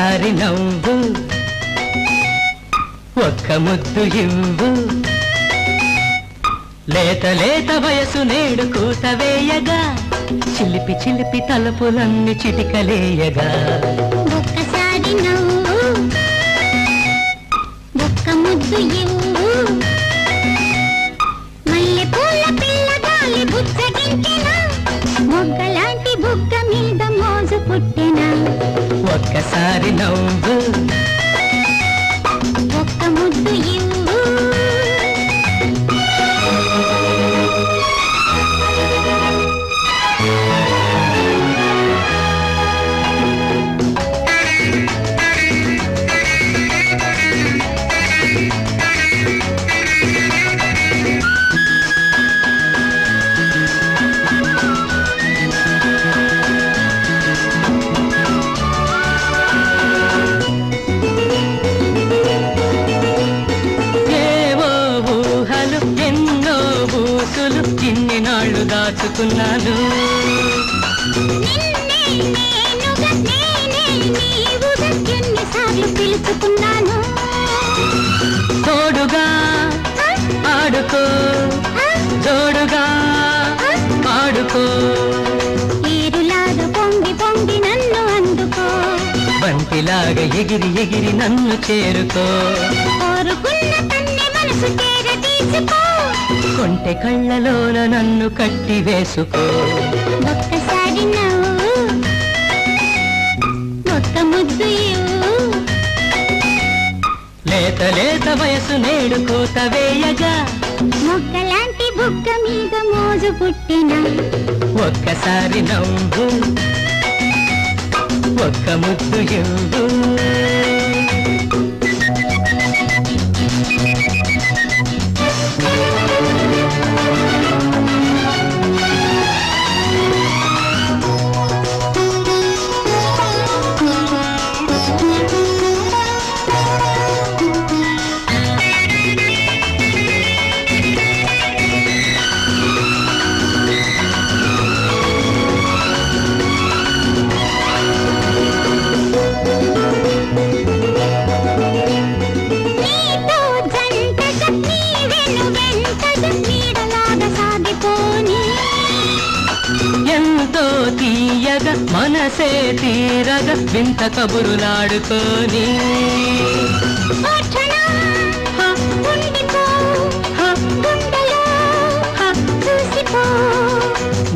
ఒక్కసారి నవ్వు ఒక్క ముద్దు ఇవ్వు. లేత లేత వయసు నేడు కూత వేయగా చిలిపి చిలిపి తలుపులన్నీ చిటికలేయగా. ఒక్కసారి నవ్వు. దాచుకున్నాను తోడుగా ఆడుకో. జోడుగా పాడుకో ఏరులాగా పొంగి పొంగి నన్ను అందుకో. బంతిలాగా ఎగిరి ఎగిరి నన్ను చేరుకో. కోరుకున్న కొంటె కళ్ళలోన నన్ను కట్టి వేసుకో. ఒక్కసారి నవ్వు ఒక్క ముద్దు ఇవ్వు. లేత లేత వయసు నేడు కోత వేయగా. మొగ్గలాంటి బుగ్గ మీద మోజు పుట్టిన. ఒక్కసారి నవ్వు ఒక్క ముద్దు ఇవ్వు. తీయగా మనసే తీరగా వింత కబురులాడుకొని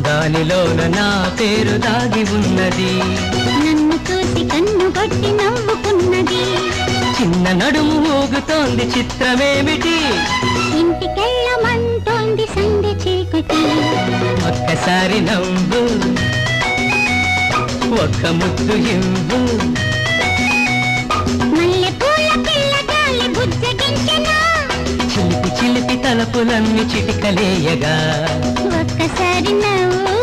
దానిలోన నా పేరు దాగి ఉన్నది. నన్ను చూసి కన్ను కొట్టి నవ్వుకున్నది. చిన్న నడుము ఊగుతోంది చిత్రమేమిటి? ఇంటికెళ్ళమంటోంది సంధ్య చీకటి. ఒక్కసారి నవ్వు. ఒక్క ముద్దు ఇవ్వు. చిలిపి చిలిపి తలపులన్నీ చిటికలేయగా. ఒక్కసారి నవ్వు.